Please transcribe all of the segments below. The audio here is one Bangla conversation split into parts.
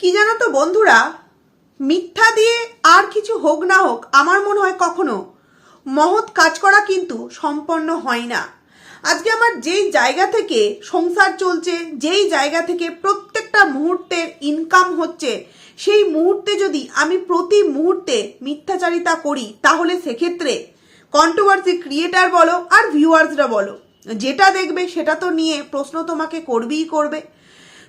কি জানো তো বন্ধুরা? মিথ্যা দিয়ে আর কিছু হোক না হোক, আমার মনে হয় কখনো মহৎ কাজ করা কিন্তু সম্পন্ন হয় না। আজকে আমার যেই জায়গা থেকে সংসার চলছে, যেই জায়গা থেকে প্রত্যেকটা মুহূর্তের ইনকাম হচ্ছে, সেই মুহূর্তে যদি আমি প্রতি মুহূর্তে মিথ্যাচারিতা করি, তাহলে সেক্ষেত্রে কন্ট্রোভার্সি ক্রিয়েটার বলো আর ভিউয়ার্সরা বলো, যেটা দেখবে সেটা তো নিয়ে প্রশ্ন তোমাকে করবেই করবে।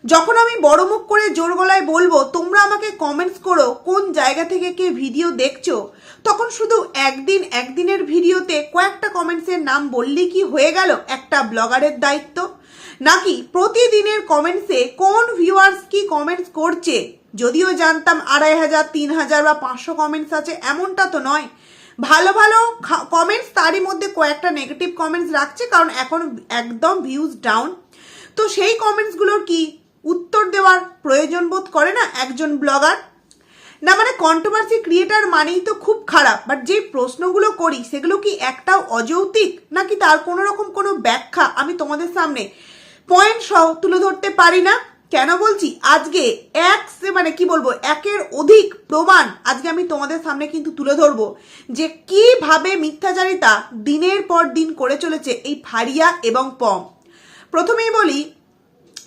যখন আমি বড় মুখ করে জোর গলায় বলব, তোমরা আমাকে কমেন্টস করো, কোন জায়গা থেকে কে ভিডিও দেখছ, তখন শুধু একদিন একদিনের ভিডিওতে কয়েকটা কমেন্টসের নাম বললেই কি হয়ে গেল একটা ব্লগারের দায়িত্ব? নাকি প্রতিদিনের কমেন্টসে কোন ভিউয়ার্স কি কমেন্টস করছে? যদিও জানতাম আড়াই হাজার, তিন হাজার বা পাঁচশো কমেন্টস আছে, এমনটা তো নয়। ভালো ভালো কমেন্টস তারই মধ্যে কয়েকটা নেগেটিভ কমেন্টস রাখছে, কারণ এখন একদম ভিউজ ডাউন তো সেই কমেন্টসগুলোর কি উত্তর দেওয়ার প্রয়োজন বোধ করে না একজন ব্লগার? না মানে কন্ট্রোভার্সি ক্রিয়েটার মানেই তো খুব খারাপ বাট যে প্রশ্নগুলো করি, সেগুলো কি একটাও অযৌক্তিক? নাকি তার কোনো রকম কোনো ব্যাখ্যা আমি তোমাদের সামনে পয়েন্ট সহ তুলে ধরতে পারি না? কেন বলছি? আজকে এক মানে কি বলব, একের অধিক প্রমাণ আজকে আমি তোমাদের সামনে কিন্তু তুলে ধরবো যে কীভাবে মিথ্যাচারিতা দিনের পর দিন করে চলেছে এই ফারিয়া এবং পম। প্রথমেই বলি,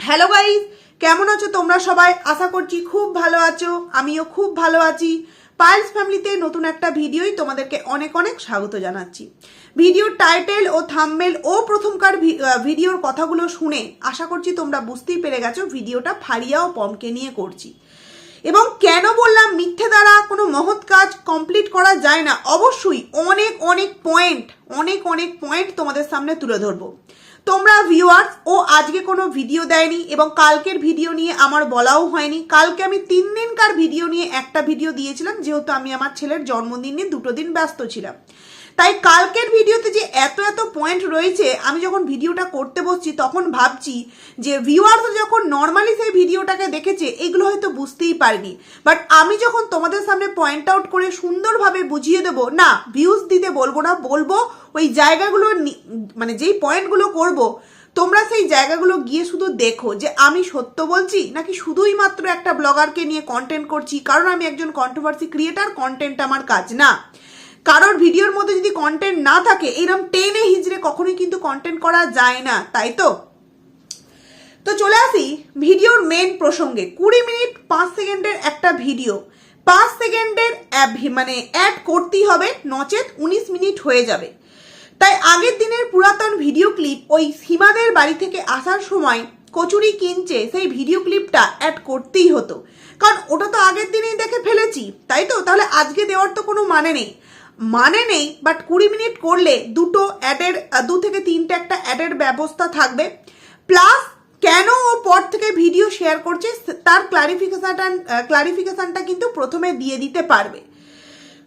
হ্যালো গাইস কেমন আছো তোমরা সবাই? আশা করছি খুব ভালো আছো, আমিও খুব ভালো আছি। পায়েলস ফ্যামিলিতে নতুন একটা ভিডিওই তোমাদেরকে অনেক অনেক স্বাগত জানাচ্ছি। ভিডিওর টাইটেল ও থাম্বেল ও প্রথমকার ভিডিওর কথাগুলো শুনে আশা করছি তোমরা বুঝতেই পেরে গেছো ভিডিওটা ফারিয়া ও পমকে নিয়ে করছি। এবং কেন বললাম মিথ্যে দ্বারা কোনো মহৎ কাজ কমপ্লিট করা যায় না? অবশ্যই অনেক অনেক পয়েন্ট, অনেক অনেক পয়েন্ট তোমাদের সামনে তুলে ধরবো। তোমরা ভিউয়ার্স ও আজকে কোনো ভিডিও দেয়নি এবং কালকের ভিডিও নিয়ে আমার বলাও হয়নি। কালকে আমি তিন দিনকার ভিডিও নিয়ে একটা ভিডিও দিয়েছিলাম, যেহেতু আমি আমার ছেলের জন্মদিন নিয়ে দুটো দিন ব্যস্ত ছিলাম। তাই কালকের ভিডিওতে যে এত এত পয়েন্ট রয়েছে, আমি যখন ভিডিওটা করতে বসছি, তখন ভাবছি যে ভিউয়ার্স যখন নর্মালি সেই ভিডিওটাকে দেখেছে, এগুলো হয়তো বুঝতেই পারিনি। বাট আমি যখন তোমাদের সামনে পয়েন্ট আউট করে সুন্দরভাবে বুঝিয়ে দেবো, না ভিউজ দিতে বলব না, বলব ওই জায়গাগুলো মানে যেই পয়েন্টগুলো করব, তোমরা সেই জায়গাগুলো গিয়ে শুধু দেখো যে আমি সত্য বলছি, নাকি শুধুই মাত্র একটা ব্লগারকে নিয়ে কন্টেন্ট করছি, কারণ আমি একজন কন্ট্রোভার্সি ক্রিয়েটার কন্টেন্ট আমার কাজ না। কারোর ভিডিওর মধ্যে যদি কন্টেন্ট না থাকে এরকম টেনে হিজড়ে কখনোই কিন্তু কন্টেন্ট করা যায় না, তাই তো? তো চলে আসি ভিডিওর মেন প্রসঙ্গে। কুড়ি মিনিট পাঁচ সেকেন্ডের একটা ভিডিও পাঁচ সেকেন্ডের মানে অ্যাড করতেই হবে, নচেত উনিশ মিনিট হয়ে যাবে। তাই আগের দিনের পুরাতন ভিডিও ক্লিপ ওই সীমাদের বাড়ি থেকে আসার সময় কচুরি কিনছে, সেই ভিডিও ক্লিপটা অ্যাড করতেই হতো। কারণ ওটা তো আগের দিনেই দেখে ফেলেছি, তাই তো? তাহলে আজকে দেওয়ার তো কোনো মানে নেই। মানে নেই বাট কুড়ি মিনিট করলে দুটো অ্যাডের, দু থেকে তিনটে একটা অ্যাডের ব্যবস্থা থাকবে। প্লাস কেন ও পর থেকে ভিডিও শেয়ার করছে, তার ক্লারিফিকেশনটা ক্লারিফিকেশানটা কিন্তু প্রথমে দিয়ে দিতে পারবে।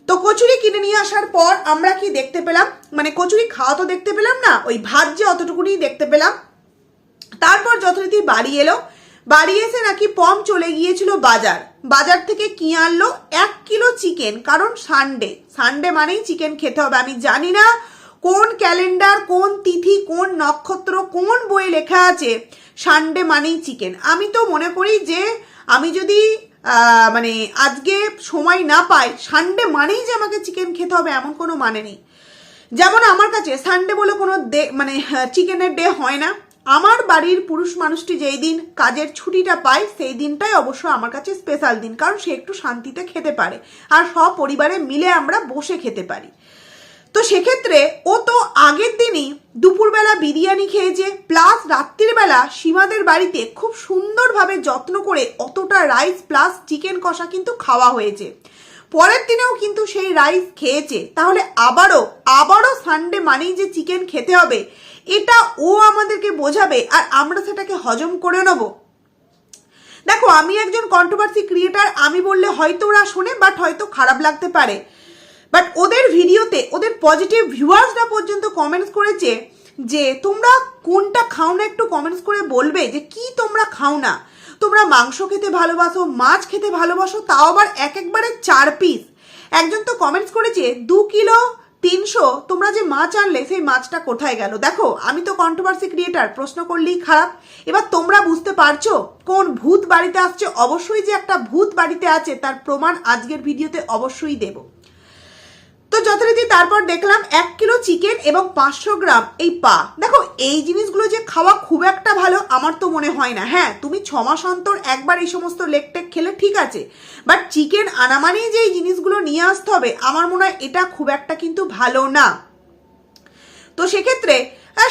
তো কচুরি কিনে নিয়ে আসার পর আমরা কি দেখতে পেলাম? মানে কচুরি খাওয়া তো দেখতে পেলাম না, ওই ভাত যে অতটুকুনি দেখতে পেলাম। তারপর যথারীতি বাড়ি এলো, বাড়ি এসে নাকি পম চলে গিয়েছিল বাজার। বাজার থেকে কি আনলো? এক কিলো চিকেন কারণ সানডে সানডে মানেই চিকেন খেতে হবে। আমি জানি না কোন ক্যালেন্ডার কোন তিথি, কোন নক্ষত্র, কোন বইয়ে লেখা আছে সানডে মানেই চিকেন আমি তো মনে করি যে আমি যদি মানে আজকে সময় না পাই সানডে মানেই যে আমাকে চিকেন খেতে হবে এমন কোনো মানে নেই। যেমন আমার কাছে সানডে বলে কোনো ডে মানে চিকেনের ডে হয় না। আমার বাড়ির পুরুষ মানুষটি যেই দিন কাজের ছুটিটা পায়, সেই দিনটাই অবশ্য আমার কাছে স্পেশাল দিন, কারণ সে একটু শান্তিতে খেতে পারে আর সব পরিবারে মিলে আমরা বসে খেতে পারি। তো সেক্ষেত্রে ও তো আগের দিনই দুপুরবেলা বিরিয়ানি খেয়েছে প্লাস রাত্রিবেলা সীমাদের বাড়িতে খুব সুন্দরভাবে যত্ন করে অতটা রাইস প্লাস চিকেন কষা কিন্তু খাওয়া হয়েছে। পরের দিনেও কিন্তু সেই রাইস খেয়েছে। তাহলে আবারও আবারও সানডে মানেই যে চিকেন খেতে হবে এটা ও আমাদেরকে বোঝাবে আর আমরা সেটাকে হজম করে নেব। দেখো, আমি একজন কন্ট্রোভার্সি ক্রিয়েটার আমি বললে হয়তো ওরা শোনে বাট হয়তো খারাপ লাগতে পারে। বাট ওদের ভিডিওতে, ওদের পজিটিভ ভিউয়ার্সরা পর্যন্ত কমেন্টস করেছে যে, তোমরা কোনটা খাও না? একটু কমেন্টস করে বলবে যে, কি তোমরা খাও না? তোমরা মাংস খেতে ভালোবাসো, মাছ খেতে ভালোবাসো, তাও আবার এক একবারে চার পিস একজন তো কমেন্টস করেছে, দু কিলো তিনশো? তোমরা যে মাছ আনলে, সেই মাছটা কোথায় গেল? দেখো, আমি তো কন্ট্রোভার্সি ক্রিয়েটার প্রশ্ন করলেই খারাপ। এবার তোমরা বুঝতে পারছ কোন ভূত বাড়িতে আসছে? অবশ্যই যে একটা ভূত বাড়িতে আছে, তার প্রমাণ আজকের ভিডিওতে অবশ্যই দেবো। তো যথারীতি তারপর দেখলাম এক কিলো চিকেন এবং পাঁচশো গ্রাম এই পা। দেখো, এই জিনিসগুলো যে খাওয়া খুব একটা ভালো আমার তো মনে হয় না। হ্যাঁ তুমি ছ মাস অন্তর একবার এই সমস্ত লেগ টেক খেলে ঠিক আছে। বাট চিকেন আনা মানেই যে এই জিনিসগুলো নিয়ে আসতে হবে, আমার মনে হয় এটা খুব একটা কিন্তু ভালো না। তো সেক্ষেত্রে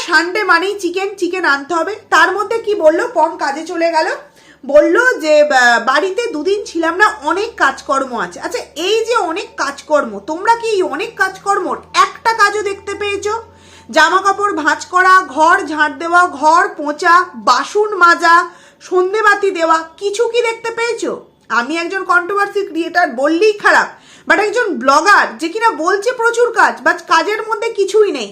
সানডে মানেই চিকেন চিকেন আনতে হবে। তার মধ্যে কি বলল? পম কাজে চলে গেল। বলল যে বাড়িতে দুদিন ছিলাম না, অনেক কাজকর্ম আছে। আচ্ছা এই যে অনেক কাজকর্ম, তোমরা কি অনেক কাজকর্ম একটা কাজও দেখতে পেয়েছ? জামা কাপড় ভাঁজ করা, ঘর ঝাঁট দেওয়া, ঘর পোঁচা, বাসন মাজা, সন্ধেবাতি দেওয়া, কিছু কি দেখতে পেয়েছ? আমি একজন কন্ট্রোভার্সি ক্রিয়েটার বললেই খারাপ বাট একজন ব্লগার যে কিনা বলছে প্রচুর কাজ বাট কাজের মধ্যে কিছুই নেই।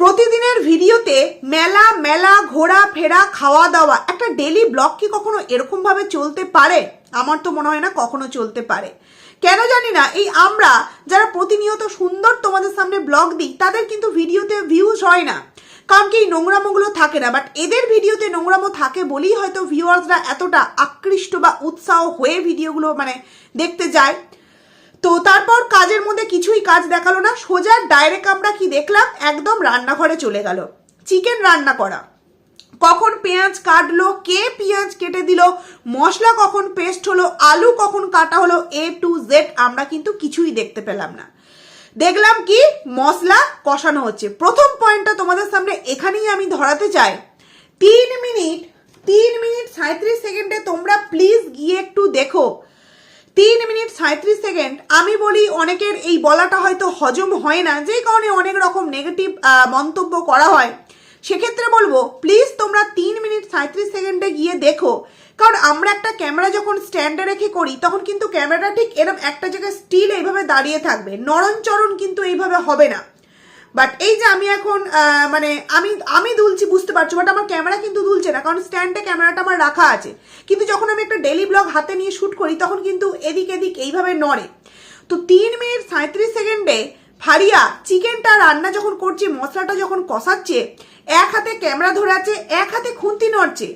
প্রতিদিনের ভিডিওতে মেলা মেলা, ঘোরা, ফেরা খাওয়া দাওয়া একটা ডেলি ব্লগ কি কখনো এরকম ভাবে চলতে পারে? আমার তো মনে হয় না কখনো চলতে পারে। কেন জানি না, এই আমরা যারা প্রতিনিয়ত সুন্দর তোমাদের সামনে ব্লগ দিই, তাদের কিন্তু ভিডিওতে ভিউজ হয় না। কারণ কি, এই নোংরামোগুলো থাকে না বাট এদের ভিডিওতে নোংরামো থাকে বলেই হয়তো ভিউয়ার্সরা এতটা আকৃষ্ট বা উৎসাহ হয়ে ভিডিওগুলো মানে দেখতে যায়। তো তারপর কাজের মধ্যে কিছুই কাজ দেখাল না। সোজা ডাইরেক্ট আমরা কি দেখলাম? একদম রান্নাঘরে চলে গেল। চিকেন রান্না করা। কখন পেঁয়াজ কাটলো? কে পেঁয়াজ কেটে দিল? মশলা কখন পেস্ট হলো? আলু কখন কাটা হলো? এ টু জেড আমরা কিন্তু কিছুই দেখতে পেলাম না। দেখলাম কি? মশলা কষানো হচ্ছে। প্রথম পয়েন্টটা তোমাদের সামনে এখানেই আমি ধরাতে চাই। তিন মিনিট তিন মিনিট সাঁত্রিশ সেকেন্ডে তোমরা প্লিজ গিয়ে একটু দেখো। তিন মিনিট সাঁত্রিশ সেকেন্ড। আমি বলি অনেকের এই বলাটা হয়তো হজম হয় না যে কারণে অনেক রকম নেগেটিভ মন্তব্য করা হয়। সেক্ষেত্রে বলব প্লিজ তোমরা তিন মিনিট সাঁত্রিশ সেকেন্ডে গিয়ে দেখো। কারণ আমরা একটা ক্যামেরা যখন স্ট্যান্ডে রেখে করি, তখন কিন্তু ক্যামেরাটা ঠিক এরকম একটা জায়গায় স্টিল এইভাবে দাঁড়িয়ে থাকবে। নরণচরণ কিন্তু এইভাবে হবে না। বাট এই যে আমি এখন মানে আমি আমি দুলছি, বুঝতে পারছ বাট আমার ক্যামেরা কিন্তু দুলছে না, কারণ স্ট্যান্ডে ক্যামেরাটা আমার রাখা আছে। কিন্তু যখন আমি একটা ডেলি ব্লগ হাতে নিয়ে শ্যুট করি, তখন কিন্তু এদিক এদিক এইভাবে নড়ে। তো তিন মিনিট সাঁত্রিশ সেকেন্ডে ফারিয়া চিকেনটা রান্না যখন করছে, মশলাটা যখন কষাচ্ছে, এক হাতে ক্যামেরা ধরে আছে, এক হাতে খুন্তি নড়ছে।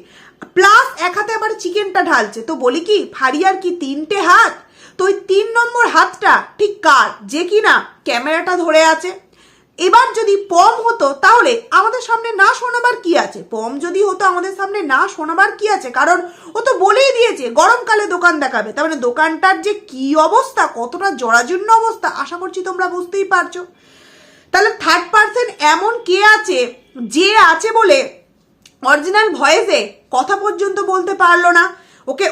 প্লাস এক হাতে আবার চিকেনটা ঢালছে। তো বলি কি, ফারিয়ার কি তিনটে হাত? তো ওই তিন নম্বর হাতটা ঠিক কার? যে কিনা ক্যামেরাটা ধরে আছে। এবার যদি পম হতো, তাহলে আমাদের সামনে না শোনাবার কি আছে? পম যদি হতো, আমাদের সামনে না শোনাবার কি আছে? কারণ ও তো বলেই দিয়েছে, গরমকালে দোকান দেখাবে। তার মানে দোকানটার যে কি অবস্থা, কতটা জরাজীর্ণ অবস্থা, আশা করছি তোমরা বুঝতেই পারছ। তাহলে থার্ড পার্সন এমন কে আছে, যে আছে বলে অরিজিনাল ভয়েসে কথা পর্যন্ত বলতে পারল না। ওকে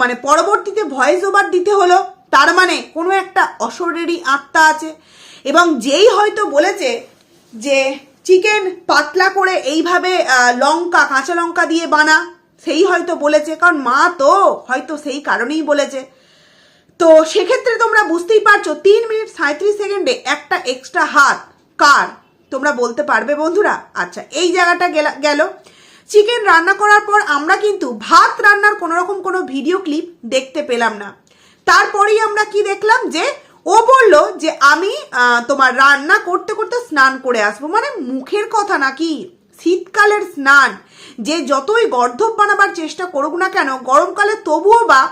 মানে পরবর্তীতে ভয়েস ওভার দিতে হলো। তার মানে কোনো একটা অশরীরী আত্মা আছে। এবং যেই হয়তো বলেছে যে চিকেন পাতলা করে এইভাবে লঙ্কা, কাঁচা লঙ্কা দিয়ে বানা, সেই হয়তো বলেছে, কারণ মা তো হয়তো সেই কারণেই বলেছে। তো সেক্ষেত্রে তোমরা বুঝতেই পারছ, তিন মিনিট সাঁত্রিশ সেকেন্ডে একটা এক্সট্রা হাত কার? তোমরা বলতে পারবে বন্ধুরা? আচ্ছা এই জায়গাটা গেলা- চিকেন রান্না করার পর আমরা কিন্তু ভাত রান্নার কোনো রকম কোনো ভিডিও ক্লিপ দেখতে পেলাম না। তারপরেই আমরা কি দেখলাম যে ও বলল যে আমি তোমার রান্না করতে করতে স্নান করে আসব। মানে মুখের কথা নাকি? শীতকালের স্নান। যে যতই গর্ধব বানাবার চেষ্টা করুক না কেন, গরমকালে তবুও বা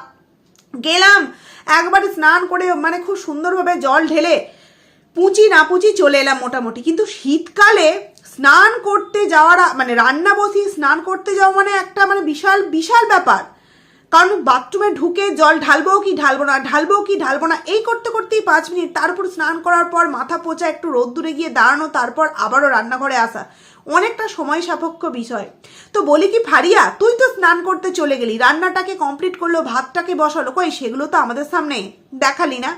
গেলাম, একবার স্নান করে মানে খুব সুন্দরভাবে জল ঢেলে পুঁচি না পুঁচি চলে এলাম মোটামুটি। কিন্তু শীতকালে স্নান করতে যাওয়ার মানে রান্না বসিয়ে স্নান করতে যাওয়া মানে একটা মানে বিশাল বিশাল ব্যাপার। কারণ বাথরুমে ঢুকে জল ঢালবো কি ঢালবো না, ঢালবো কি ঢালবো না, এই করতে করতেই পাঁচ মিনিট। তারপর স্নান করার পর মাথা পোচা, একটু রোদ্দুরে গিয়ে দাঁড়ানো, তারপর আবারও রান্নাঘরে আসা। অনেকটা সময় সাপেক্ষ বিষয়। তো বলি কি, ফারিয়া, তুই তো স্নান করতে চলে গেলি, রান্নাটাকে কমপ্লিট করল, ভাতটাকে বসালো, কই সেগুলো তো আমাদের সামনে দেখালি না?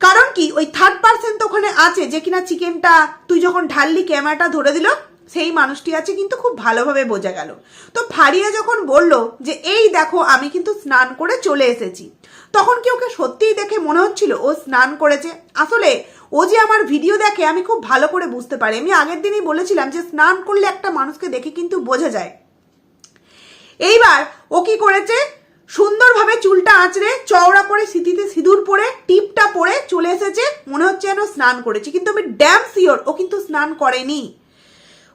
কারণ কি, ওই থার্ড পার্সন তো ওখানে আছে যে কিনা চিকেনটা তুই যখন ঢাললি ক্যামেরাটা ধরে দিল সেই মানুষটি আছে কিন্তু খুব ভালোভাবে বোঝা গেল। তো ফারিয়া যখন বলল যে, এই দেখো, আমি কিন্তু স্নান করে চলে এসেছি। তখন কি ওকে সত্যিই দেখে মনে হচ্ছিল, ও স্নান করেছে? আসলে, ও যে আমার ভিডিও দেখে, আমি খুব ভালো করে বুঝতে পারি। আমি আগের দিনই বলেছিলাম যে, স্নান করলে একটা মানুষকে দেখে কিন্তু বোঝা যায়। এইবার ও কি করেছে? সুন্দরভাবে চুলটা আঁচড়ে, চওড়া করে স্মৃতিতে সিঁদুর পরে, টিপটা পরে চলে এসেছে। মনে হচ্ছে যেন স্নান করেছে। কিন্তু আমি ড্যাম শিওর ও কিন্তু স্নান করেনি।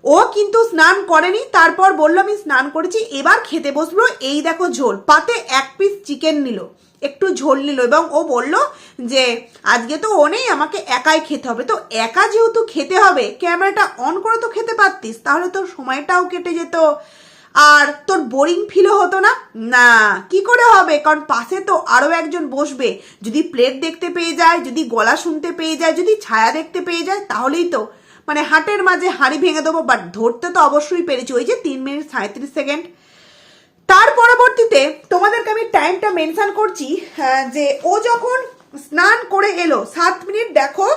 ও কিন্তু স্নান করেনি, তারপর বলল, আমি স্নান করেছি, এবার খেতে বসবো। এই দেখো ঝোল, পাতে এক পিস চিকেন নিল, একটু ঝোল নিল এবং ও বলল যে, আজকে তো ও নেই, আমাকে একাই খেতে হবে। তো একা যেহেতু খেতে হবে, ক্যামেরাটা অন করে তো খেতে পারতিস, তাহলে তোর সময়টাও কেটে যেত। আর তোর বোরিং ফিলও হতো না? না, কি করে হবে? কারণ পাশে তো আরও একজন বসবে, যদি প্লেট দেখতে পেয়ে যায়, যদি গলা শুনতে পেয়ে যায়, যদি ছায়া দেখতে পেয়ে যায়, তাহলেই তো মানে হাটের মাঝে হাঁড়ি ভেঙে দেবো বাট ধরতে তো অবশ্যই পেরেছি। ওই যে তিন মিনিট সাঁত্রিশ সেকেন্ড। তার পরবর্তীতে তোমাদেরকে আমি টাইমটা মেনশান করছি যে ও যখন স্নান করে এলো, সাত মিনিট দেখো,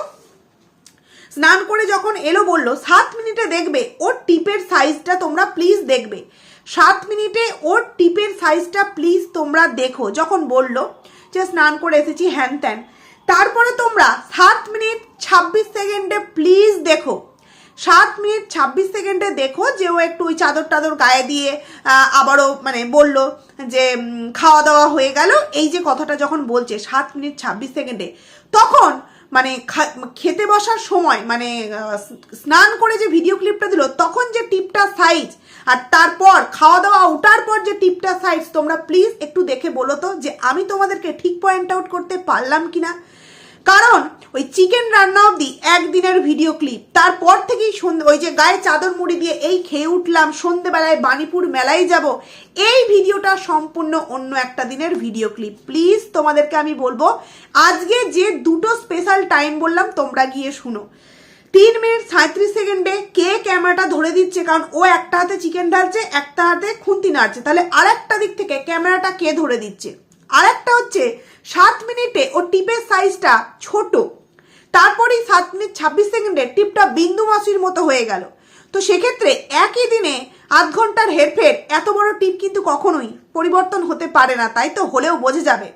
স্নান করে যখন এলো বলল, সাত মিনিটে দেখবে ওর টিপের সাইজটা তোমরা প্লিজ দেখবে। সাত মিনিটে ওর টিপের সাইজটা প্লিজ তোমরা দেখো। যখন বলল যে, স্নান করে এসেছি, হ্যান ত্যান। তারপরে তোমরা সাত মিনিট ছাব্বিশ সেকেন্ডে প্লিজ দেখো। সাত মিনিট ছাব্বিশ সেকেন্ডে দেখো যে ও একটু ওই চাদর টাদর গায়ে দিয়ে আবারও মানে বলল যে খাওয়া দাওয়া হয়ে গেল। এই যে কথাটা যখন বলছে সাত মিনিট ছাব্বিশ সেকেন্ডে, তখন মানে খেতে বসার সময় মানে স্নান করে যে ভিডিও ক্লিপটা দিল, তখন যে টিপটা সাইজ আর তারপর খাওয়া দাওয়া ওঠার পর যে টিপটা সাইজ তোমরা প্লিজ একটু দেখে বলো তো যে আমি তোমাদেরকে ঠিক পয়েন্ট আউট করতে পারলাম কিনা। কারণ ওই চিকেন রান্না অবধি একদিনের ভিডিও ক্লিপ তারপর থেকেই ওই যে গায়ে চাদর মুড়ি দিয়ে এই খেয়ে উঠলাম, সন্ধেবেলায় বাণীপুর মেলায় যাব। এই ভিডিওটা সম্পূর্ণ অন্য একটা দিনের ভিডিও ক্লিপ প্লিজ তোমাদেরকে আমি বলব, আজকে যে দুটো স্পেশাল টাইম বললাম, তোমরা গিয়ে শুনো। তিন মিনিট সাঁত্রিশ সেকেন্ডে কে ক্যামেরাটা ধরে দিচ্ছে? কারণ ও একটা হাতে চিকেন ঢালছে, একটা হাতে খুন্তি নাড়ছে। তাহলে আরেকটা দিক থেকে ক্যামেরাটা কে ধরে দিচ্ছে? আরেকটা হচ্ছে, সাত মিনিটে ও টিপের সাইজটা ছোট। তারপরেই সাত মিনিট ছাব্বিশ সেকেন্ডে টিপটা বিন্দু মাসির মতো হয়ে গেল। তো সেক্ষেত্রে একই দিনে আধ ঘণ্টার হেরফের এত বড় টিপ কিন্তু কখনোই পরিবর্তন হতে পারে না, তাই তো হলেও বোঝা যাবে।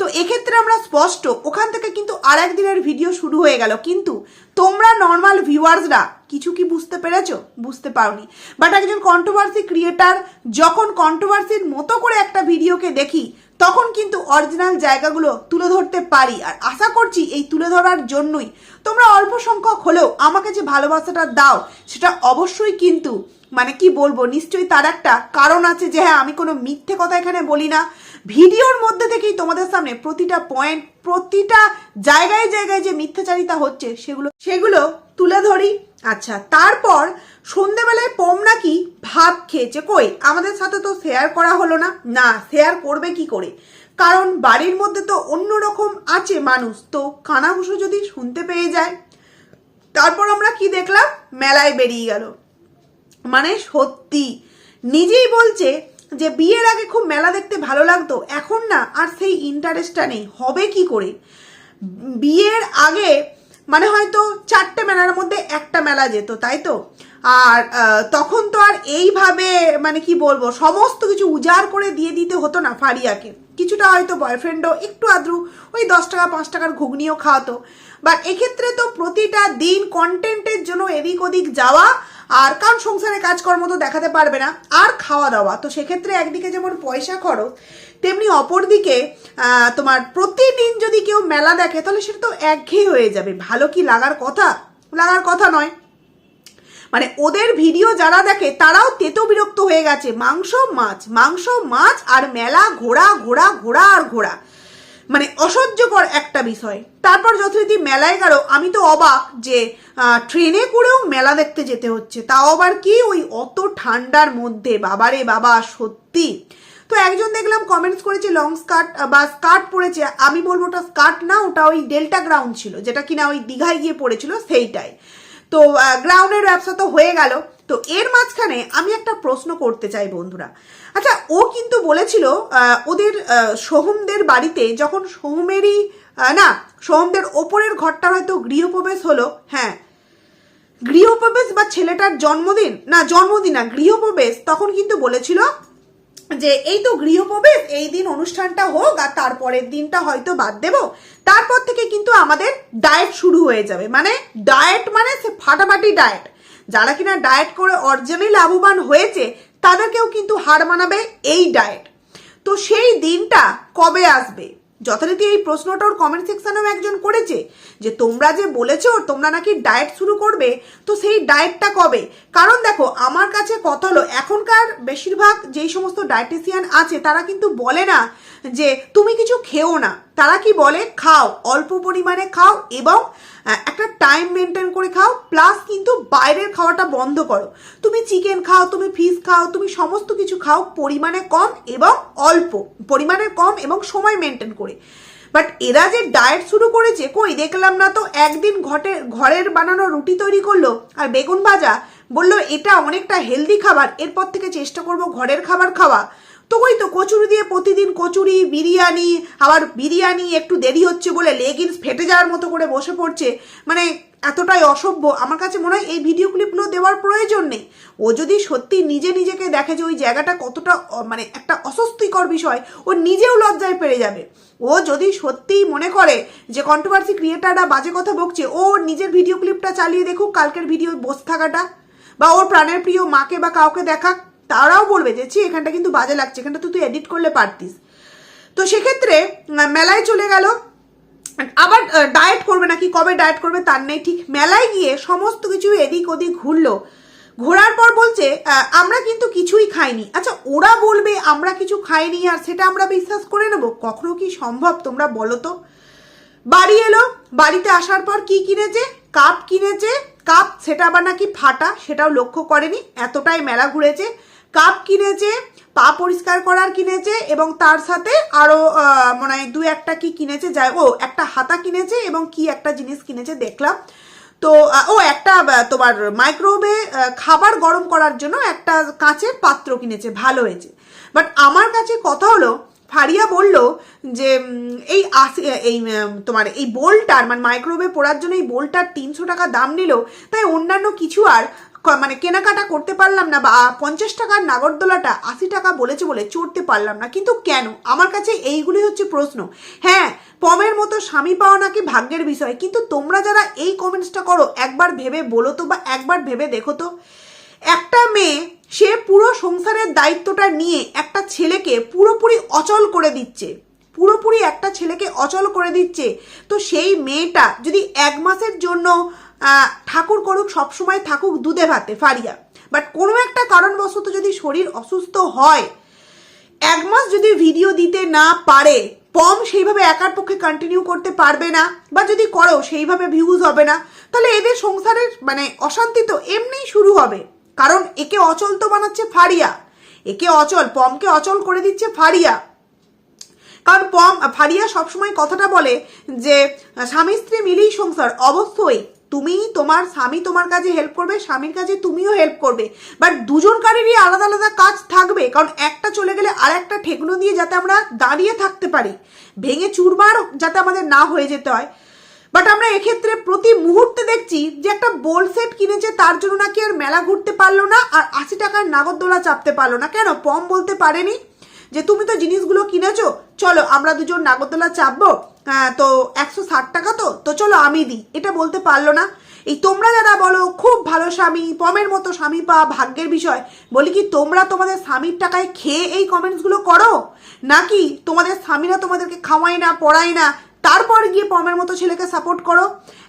তো এক্ষেত্রে আমরা স্পষ্ট, ওখান থেকে কিন্তু আর একদিনের ভিডিও শুরু হয়ে গেল। কিন্তু তোমরা নর্মাল ভিউয়ার্সরা কিছু কি বুঝতে পেরেছ? বুঝতে পারোনি। বাট একজন কন্ট্রোভার্সি ক্রিয়েটার যখন কন্ট্রোভার্সির মতো করে একটা ভিডিওকে দেখি তখন কিন্তু অরিজিনাল জায়গাগুলো তুলে ধরতে পারি, আর আশা করছি এই তুলে ধরার জন্যই। তোমরা অল্প সংখ্যক হলেও আমাকে যে ভালোবাসাটা দাও, সেটা অবশ্যই কিন্তু মানে কি বলব, নিশ্চয়ই তার একটা কারণ আছে যে হ্যাঁ আমি কোনো মিথ্যে কথা এখানে বলি না। ভিডিওর মধ্যে থেকেই তোমাদের সামনে প্রতিটা পয়েন্ট প্রতিটা জায়গায় জায়গায় যে মিথ্যাচারিতা হচ্ছে, সেগুলো সেগুলো তুলে ধরি। আচ্ছা তারপর সন্ধেবেলায় পম নাকি ভাত খেয়েছে। কই, আমাদের সাথে তো শেয়ার করা হলো না। না শেয়ার করবে কি করে? কারণ বাড়ির মধ্যে তো অন্যরকম আছে মানুষ, তো কানাঘুষো যদি শুনতে পেয়ে যায়। তারপর আমরা কি দেখলাম? মেলায় বেরিয়ে গেল। মানে সত্যি, নিজেই বলছে যে বিয়ের আগে খুব মেলা দেখতে ভালো লাগতো, এখন না আর সেই ইন্টারেস্টটা নেই। হবে কি করে? বিয়ের আগে মানে হয়তো চারটে মেলার মধ্যে একটা মেলা যেত, তাই তো? আর তখন তো আর এইভাবে মানে কি বলব, সমস্ত কিছু উজাড় করে দিয়ে দিতে হতো না ফারিয়াকে। কিছুটা হয়তো বয়ফ্রেন্ডও একটু আদ্রু, ওই দশ টাকা, পাঁচ টাকার ঘুগনিও খাওয়াতো। বাট এক্ষেত্রে তো প্রতিটা দিন কন্টেন্টের জন্য এদিক ওদিক যাওয়া, আর কারণ সংসারে কাজকর্ম তো দেখাতে পারবে না, আর খাওয়া দাওয়া তো সেক্ষেত্রে একদিকে যেমন পয়সা খরচ তেমনি অপরদিকে তোমার প্রতিদিন যদি কেউ মেলা দেখে, তাহলে সেটা তো একঘেয়ে হয়ে যাবে। ভালো কি লাগার কথা? লাগার কথা নয়। মানে ওদের ভিডিও যারা দেখে, তারাও তেতো বিরক্ত হয়ে গেছে। মাংস, মাছ মাংস, মাছ আর মেলা, ঘোড়া ঘোড়া ঘোড়া আর ঘোড়া। মানে অসহ্যকর একটা বিষয়। তারপর যথারীতি মেলায় গেল, আমি তো অবাক যে ট্রেনে করেও মেলা দেখতে যেতে হচ্ছে। তাও আবার কি ওই অত ঠান্ডার মধ্যে? বাবারে বাবা, সত্যি। তো একজন দেখলাম কমেন্টস করেছে লং স্কার্ট বা স্কার্ট পরেছে। আমি বলব ওটা স্কার্ট না, ওটা ওই ডেল্টা গ্রাউন্ড ছিল, যেটা কিনা ওই দীঘায় গিয়ে পড়েছিল সেইটাই। তো গ্রাউন্ডের ব্যবসা তো হয়ে গেল। তো এর মাঝখানে আমি একটা প্রশ্ন করতে চাই বন্ধুরা। আচ্ছা ও কিন্তু বলেছিল ওদের সোহমদের বাড়িতে যখন সোহমেরই না, সোহমদের ওপরের ঘরটা হয়তো গৃহপ্রবেশ হলো হ্যাঁ গৃহপ্রবেশ বা ছেলেটার জন্মদিন, না জন্মদিন না, গৃহপ্রবেশ, তখন কিন্তু বলেছিল যে এই তো গৃহপ্রবেশ, এই দিন অনুষ্ঠানটা হোক আর তারপরের দিনটা হয়তো বাদ দেব। তারপর থেকে কিন্তু আমাদের ডায়েট শুরু হয়ে যাবে। মানে ডায়েট মানে সে ফাটাফাটি ডায়েট যারা কিনা ডায়েট করে অর্জনে লাভবান হয়েছে, তাদেরকেও কিন্তু হার মানাবে এই ডায়েট তো সেই দিনটা কবে আসবে? যথারীতি এই প্রশ্নটা ওর কমেন্ট সেকশনেও একজন করেছে যে, তোমরা যে বলেছ তোমরা নাকি ডায়েট শুরু করবে, তো সেই ডায়েটটা কবে? কারণ দেখো, আমার কাছে কথা হলো, এখনকার বেশিরভাগ যেই সমস্ত ডায়েটিশিয়ান আছে, তারা কিন্তু বলে না যে, তুমি কিছু খেও না। তারা কি বলে? খাও, অল্প পরিমাণে খাও এবং একটা টাইম মেনটেন করে খাও প্লাস কিন্তু বাইরের খাওয়াটা বন্ধ করো। তুমি চিকেন খাও, তুমি ফিশ খাও, তুমি সমস্ত কিছু খাও পরিমাণে কম এবং অল্প, পরিমাণে কম এবং সময় মেনটেন করে। বাট এরা যে ডায়েট শুরু করেছে, কই দেখলাম না তো, একদিন ঘটে, ঘরের বানানো রুটি তৈরি করল, আর বেগুন ভাজা, বলল, এটা অনেকটা হেলদি খাবার, এরপর থেকে চেষ্টা করব ঘরের খাবার খাওয়া। তো ওই তো কচুরি দিয়ে প্রতিদিন কচুরি, বিরিয়ানি, আবার বিরিয়ানি একটু দেরি হচ্ছে বলে লেগিংস ফেটে যাওয়ার মতো করে বসে পড়ছে। মানে এতটাই অসভ্য। আমার কাছে মনে হয় এই ভিডিও ক্লিপগুলো দেওয়ার প্রয়োজন নেই। ও যদি সত্যি নিজে নিজেকে দেখে যে ওই জায়গাটা কতটা মানে একটা অস্বস্তিকর বিষয়, ও নিজেও লজ্জায় পেরে যাবে। ও যদি সত্যিই মনে করে যে কন্ট্রোভার্সি ক্রিয়েটাররা বাজে কথা বকছে, ও নিজের ভিডিও ক্লিপটা চালিয়ে দেখুক, কালকের ভিডিও বসে থাকাটা, বা ওর প্রাণের প্রিয় মাকে বা কাউকে দেখাক তারাও বলবে যে, ছি, এখানটা কিন্তু বাজে লাগছে, এখানটা তো তুই এডিট করলে পারতিস। তো সেক্ষেত্রে মেলায় চলে গেল। আবার ডায়েট করবে নাকি, কবে ডায়েট করবে তার নেই ঠিক। মেলায় গিয়ে সমস্ত কিছু এদিক ওদিক ঘুরলো। ঘোরার পর বলছে আমরা কিন্তু কিছুই খাইনি। আচ্ছা ওরা বলবে, আমরা কিছু খাইনি আর সেটা আমরা বিশ্বাস করে নেব? কখনো কি সম্ভব তোমরা বলো তো? বাড়ি এলো, বাড়িতে আসার পর কি কিনেছে? কাপ কিনেছে। কাপ, সেটা আবার নাকি ফাটা, সেটাও লক্ষ্য করেনি। এতটাই মেলা ঘুরেছে। কাপ কিনেছে, পা পরিষ্কার করার কিনেছে এবং তার সাথে আরও মনে হয় দু একটা কি কিনেছে যায় ও একটা হাতা কিনেছে এবং কি একটা জিনিস কিনেছে, দেখলাম। তো ও একটা তোমার মাইক্রোওয়েভে খাবার গরম করার জন্য একটা কাঁচের পাত্র কিনেছে, ভালো হয়েছে। বাট আমার কাছে কথা হলো, ফারিয়া বলল যে এই এই তোমার এই বোলটার মানে মাইক্রোওয়েভে পড়ার জন্য এই বোলটার তিনশো টাকা দাম নিল, তাই অন্যান্য কিছু আর মানে কেনাকাটা করতে পারলাম না বা পঞ্চাশ টাকার নাগরদোলাটা আশি টাকা বলেছে বলে চড়তে পারলাম না। কিন্তু কেন? আমার কাছে এইগুলি হচ্ছে প্রশ্ন। হ্যাঁ পমের মতো স্বামী পাওয়া নাকি ভাগ্যের বিষয়? কিন্তু তোমরা যারা এই কমেন্টসটা করো, একবার ভেবে বলো তো বা একবার ভেবে দেখো তো। একটা মেয়ে, সে পুরো সংসারের দায়িত্বটা নিয়ে একটা ছেলেকে পুরোপুরি অচল করে দিচ্ছে। পুরোপুরি একটা ছেলেকে অচল করে দিচ্ছে। তো সেই মেয়েটা যদি এক মাসের জন্য ঠাকুর করুক, সবসময় থাকুক দুধে ভাতে, ফারিয়া। বাট কোনো একটা কারণবশত যদি শরীর অসুস্থ হয়, এক মাস যদি ভিডিও দিতে না পারে পম সেইভাবে একার পক্ষে কন্টিনিউ করতে পারবে না, বা যদি করো, সেইভাবে ভিউজ হবে না, তাহলে এদের সংসারের মানে অশান্তি তো এমনিই শুরু হবে। কারণ একে অচল তো বানাচ্ছে ফারিয়া। একে অচল পমকে অচল করে দিচ্ছে ফারিয়া। কারণ পম ফারিয়া সবসময় কথাটা বলে যে স্বামী স্ত্রী মিলেই সংসার, অবশ্যই। তুমি তোমার স্বামী তোমার কাজে হেল্প করবে, স্বামীর কাজে তুমিও হেল্প করবে। বাট দুজনকারেরই আলাদা আলাদা কাজ থাকবে, কারণ একটা চলে গেলে আর একটা ঠেকনো দিয়ে যাতে আমরা দাঁড়িয়ে থাকতে পারি। ভেঙে চুরমার যাতে আমাদের না হয়ে যেতে হয়। বাট আমরা এক্ষেত্রে প্রতি মুহূর্তে দেখছি যে একটা বোল সেট কিনেছে, তার জন্য নাকি আর মেলা ঘুরতে পারল না, আর আশি টাকার নাগরদোলা চাপতে পারল না। কেন? পম বলতে পারেনি যে, তুমি তো জিনিসগুলো কিনেছো চলো, আমরা দুজন নাগরদোলা চাপবো? তো একশো ষাট টাকা তো? তো চলো, আমি দিই। এটা বলতে পারল না। এই তোমরা যারা বলো, খুব ভালো স্বামী, পমের মতো স্বামী পাওয়া ভাগ্যের বিষয়। বলি কি, তোমরা তোমাদের স্বামীর টাকায় খেয়ে এই কমেন্টসগুলো করো? নাকি তোমাদের স্বামীরা তোমাদেরকে খাওয়ায় না, পড়ায় না তারপর গিয়ে পমের মতো ছেলেকে সাপোর্ট করো।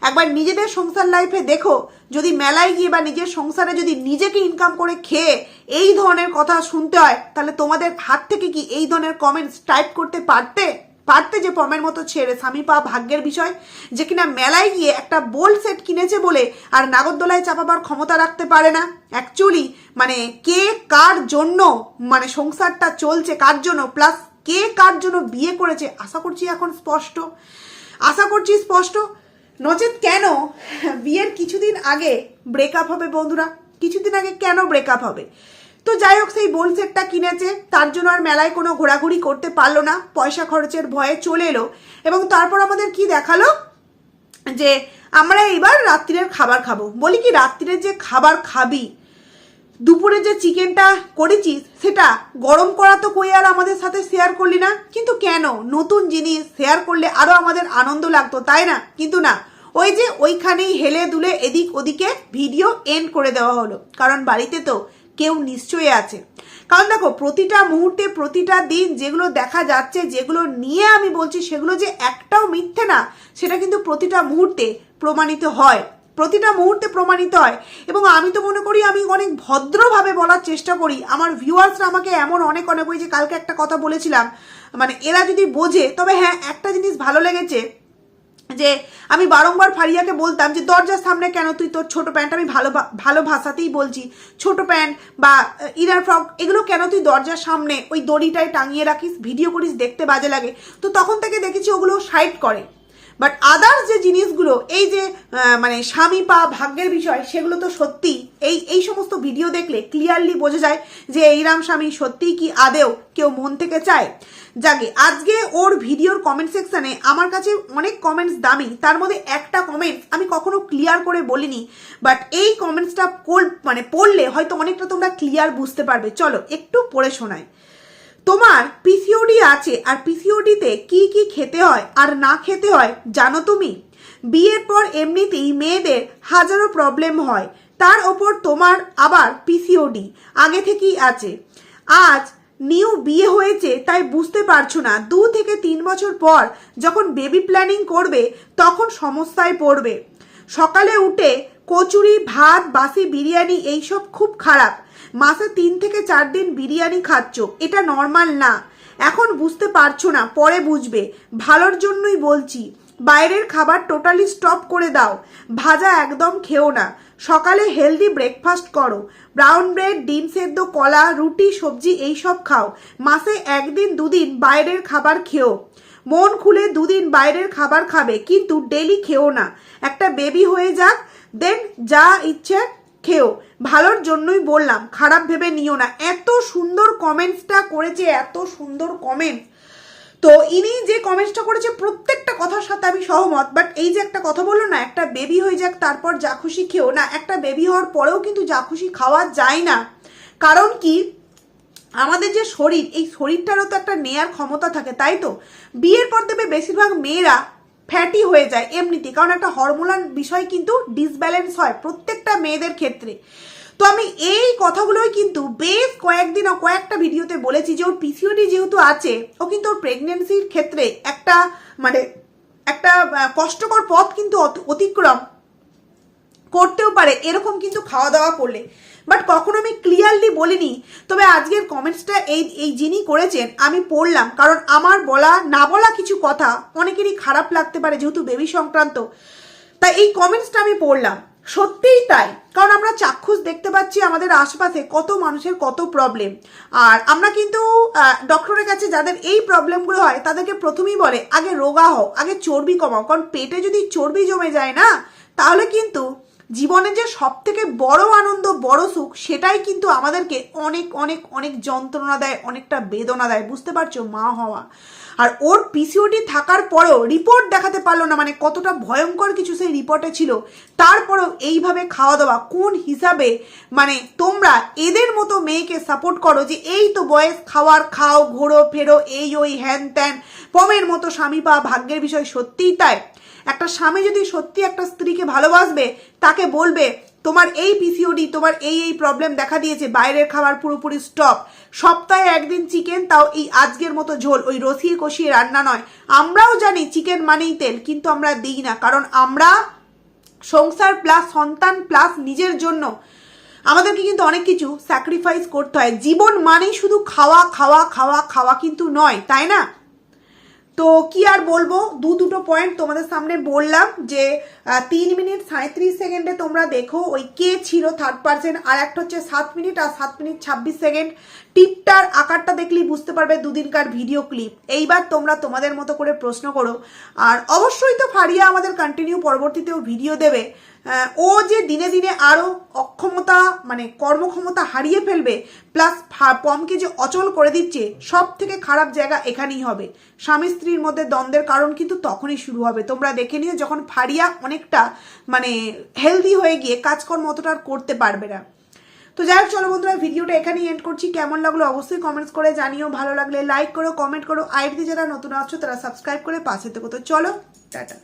একবার নিজেদের সংসার লাইফে দেখো, যদি মেলায় গিয়ে বা নিজের সংসারে যদি নিজেকে ইনকাম করে খেয়ে এই ধরনের কথা শুনতে হয়, তাহলে তোমাদের হাত থেকে কি এই ধরনের কমেন্টস টাইপ করতে পারতে? পারতে যে পমের মতো ছেড়ে স্বামী পাওয়া ভাগ্যের বিষয়, যে কিনা মেলায় গিয়ে একটা বোল সেট কিনেছে বলে আর নাগরদোলায় চাপাবার ক্ষমতা রাখতে পারে না। অ্যাকচুয়ালি মানে কে কার জন্য মানে সংসারটা চলছে কার জন্য প্লাস কে কার জন্য বিয়ে করেছে আশা করছি এখন স্পষ্ট। আশা করছি স্পষ্ট। নচেত কেন বিয়ের কিছুদিন আগে ব্রেকআপ হবে বন্ধুরা? কিছুদিন আগে কেন ব্রেকআপ হবে? তো যাই হোক, সেই বোল সেটটা কিনেছে, তার জন্য আর মেলায় কোনো ঘোরাঘুরি করতে পারল না, পয়সা খরচের ভয়ে চলে এলো এবং তারপর আমাদের কি দেখাল? যে আমরা এইবার রাত্রিরের খাবার খাব। বলি কি রাত্রিরের যে খাবার খাবি দুপুরে যে চিকেনটা করেছিস, সেটা গরম করা তো কই আর আমাদের সাথে শেয়ার করলি না? কিন্তু কেন? নতুন জিনিস শেয়ার করলে আরও আমাদের আনন্দ লাগতো, তাই না? কিন্তু না, ওই যে ওইখানেই হেলে দুলে এদিক ওদিকে ভিডিও এন্ড করে দেওয়া হলো। কারণ বাড়িতে তো কেউ নিশ্চয়ই আছে। কারণ দেখো, প্রতিটা মুহূর্তে, প্রতিটা দিন যেগুলো দেখা যাচ্ছে, যেগুলো নিয়ে আমি বলছি, সেগুলো যে একটাও মিথ্যে না, সেটা কিন্তু প্রতিটা মুহূর্তে প্রমাণিত হয়। প্রতিটা মুহূর্তে প্রমাণিত হয়। এবং আমি তো মনে করি, আমি অনেক ভদ্রভাবে বলার চেষ্টা করি। আমার ভিউয়ার্সরা আমাকে এমন অনেক অনেক ওই যে কালকে একটা কথা বলেছিলাম মানে এরা যদি বোঝে, তবে হ্যাঁ একটা জিনিস ভালো লেগেছে, যে আমি বারংবার ফারিয়াকে বলতাম, যে দরজার সামনে কেন তুই তোর ছোট প্যান্ট, আমি ভালো ভালো ভাষাতেই বলছি, ছোট প্যান্ট বা ইনার ফ্রক এগুলো কেন তুই দরজার সামনে ওই দড়িটায় টাঙিয়ে রাখিস ভিডিও করিস, দেখতে বাজে লাগে। তো তখন থেকে দেখেছি ওগুলো সাইড করে। বাট আদার্স যে জিনিসগুলো, এই যে মানে স্বামী পা ভাগ্যের বিষয়, সেগুলো তো সত্যি। এই এই সমস্ত ভিডিও দেখলে ক্লিয়ারলি বোঝা যায় যে এইরাম স্বামী সত্যিই কি আদেও কেউ মন থেকে চায়। যাকে, আজকে ওর ভিডিওর কমেন্ট সেকশানে আমার কাছে অনেক কমেন্টস দামি, তার মধ্যে একটা কমেন্টস আমি কখনো ক্লিয়ার করে বলিনি। বাট এই কমেন্টসটা মানে পড়লে হয়তো অনেকটা তোমরা ক্লিয়ার বুঝতে পারবে। চলো, একটু পড়ে শোনায় তোমার পিসিওডি আছে আর পিসিওডিতে কি কি খেতে হয় আর না খেতে হয় জানো তুমি? বিয়ের পর এমনিতেই মেয়েদের হাজারো প্রবলেম হয়। তার ওপর তোমার আবার পিসিওডি আগে থেকেই আছে। আজ নিউ বিয়ে হয়েছে তাই বুঝতে পারছ না, দু থেকে তিন বছর পর যখন বেবি প্ল্যানিং করবে তখন সমস্যায় পড়বে। সকালে উঠে কচুরি, ভাত, বাসি, বিরিয়ানি এইসব খুব খারাপ। মাসে তিন থেকে চার দিন বিরিয়ানি খাচ্ছ, এটা নর্মাল না। এখন বুঝতে পারছ না, পরে বুঝবে। ভালোর জন্যই বলছি, বাইরের খাবার টোটালি স্টপ করে দাও। ভাজা একদম খেও না। সকালে হেলদি ব্রেকফাস্ট করো। ব্রাউন ব্রেড ডিম সেদ্ধ, কলা, রুটি, সবজি, এইসব খাও। মাসে একদিন, দুদিন বাইরের খাবার খেও। মন খুলে দুদিন বাইরের খাবার খাবে, কিন্তু ডেলি খেও না। একটা বেবি হয়ে যাক দেন যা ইচ্ছে খেও ভালোর জন্যই বললাম, খারাপ ভেবে নিও না। এত সুন্দর কমেন্টসটা করেছে, এত সুন্দর কমেন্ট তো ইনি যে কমেন্টসটা করেছে, প্রত্যেকটা কথার সাথে আমি সহমত। বাট এই যে একটা কথা বলল না, একটা বেবি হয়ে যাক, তারপর যা খুশি খেও না। একটা বেবি হওয়ার পরেও কিন্তু যা খুশি খাওয়া যায় না। কারণ কি? আমাদের যে শরীর, এই শরীরটারও তো একটা নেয়ার ক্ষমতা থাকে, তাই তো? বিয়ের পর দেবে বেশিরভাগ মেয়েরা ফ্যাটি হয়ে যায় এমনিতে। কারণ একটা হরমোনাল বিষয় কিন্তু ডিসব্যালেন্স হয় প্রত্যেকটা মেয়েদের ক্ষেত্রে। তো আমি এই কথাগুলোই কিন্তু বেশ কয়েকদিন ও কয়েকটা ভিডিওতে বলেছি যে ওর পিসিওডি যেহেতু আছে, ও কিন্তু ওর প্রেগনেন্সির ক্ষেত্রে একটা মানে একটা কষ্টকর পথ কিন্তু অত- অতিক্রম করতেও পারে, এরকম কিন্তু খাওয়া দাওয়া করলে। বাট কখনো আমি ক্লিয়ারলি বলিনি। তবে আজকের কমেন্টসটা এই এই যিনি করেছেন, আমি পড়লাম। কারণ আমার বলা, না বলা কিছু কথা অনেকেরই খারাপ লাগতে পারে, যেহেতু বেবি সংক্রান্ত। তাই এই কমেন্টসটা আমি পড়লাম। সত্যিই তাই। কারণ আমরা চাক্ষুষ দেখতে পাচ্ছি আমাদের আশেপাশে কত মানুষের কত প্রবলেম আর আমরা কিন্তু ডক্টরের কাছে যাদের এই প্রবলেমগুলো হয়, তাদেরকে প্রথমেই বলে, আগে রোগা হও, আগে চর্বি কমাও। কারণ পেটে যদি চর্বি জমে যায় না, তাহলে কিন্তু জীবনে যে সব থেকে বড় আনন্দ, বড় সুখ, সেটাই কিন্তু আমাদেরকে অনেক অনেক অনেক যন্ত্রণা দেয়, অনেকটা বেদনা দেয়। বুঝতে পারছ? মা হওয়া। আর ওর পিসিওটি থাকার পরেও রিপোর্ট দেখাতে পারল না মানে কতটা ভয়ঙ্কর কিছু সেই রিপোর্টে ছিল। তারপরেও এইভাবে খাওয়া দাওয়া, কোন হিসাবে মানে তোমরা এদের মতো মেয়েকে সাপোর্ট করো যে এই তো বয়স, খাওয়ার খাও, ঘোরো, ফেরো, এই, ওই, হ্যান ত্যান, পমের মতো স্বামী পা ভাগ্যের বিষয় সত্যিই তাই। একটা স্বামী যদি সত্যি একটা স্ত্রীকে ভালোবাসবে, তাকে বলবে, তোমার এই পিসিওডি তোমার এই এই প্রবলেম দেখা দিয়েছে, বাইরের খাবার পুরোপুরি স্টপ সপ্তাহে একদিন চিকেন তাও এই আজকের মতো ঝোল, ওই রসিয়ে কষিয়ে রান্না নয়। আমরাও জানি চিকেন মানেই তেল, কিন্তু আমরা দিই না, কারণ আমরা সংসার প্লাস সন্তান প্লাস নিজের জন্য। আমাদেরকে কিন্তু অনেক কিছু স্যাক্রিফাইস করতে হয়। জীবন মানেই শুধু খাওয়া খাওয়া খাওয়া খাওয়া কিন্তু নয়, তাই না? তো কি আর বলব? দু দুটো পয়েন্ট তোমাদের সামনে বললাম যে তিন মিনিট সাঁত্রিশ সেকেন্ডে তোমরা দেখো ওই কে ছিল থার্ড পার্সন আর একটা হচ্ছে সাত মিনিট আর সাত মিনিট ছাব্বিশ সেকেন্ড। টিপটার আকারটা দেখলেই বুঝতে পারবে দুদিনকার ভিডিও ক্লিপ এইবার তোমরা তোমাদের মতো করে প্রশ্ন করো। আর অবশ্যই তো ফারিয়া আমাদের কন্টিনিউ পরবর্তীতেও ভিডিও দেবে। ও যে দিনে দিনে আরও অক্ষমতা মানে কর্মক্ষমতা হারিয়ে ফেলবে প্লাস পমকে যে অচল করে দিচ্ছে সব থেকে খারাপ জায়গা এখানেই হবে। স্বামী স্ত্রীর মধ্যে দ্বন্দ্বের কারণ কিন্তু তখনই শুরু হবে। তোমরা দেখে নিও, যখন ফারিয়া অনেকটা মানে হেলদি হয়ে গিয়ে কাজকর্ম অতটা আর করতে পারবে না। তো যাই হোক, চলো বন্ধুরা, ভিডিওটা এখানেই এন্ড করছি। কেমন লাগল অবশ্যই কমেন্টস করে জানিও। ভালো লাগলে লাইক করো কমেন্ট করো। আইডিতে যারা নতুন আসছো তারা সাবস্ক্রাইব করে পাশে থেকো। তো চলো, টাটা।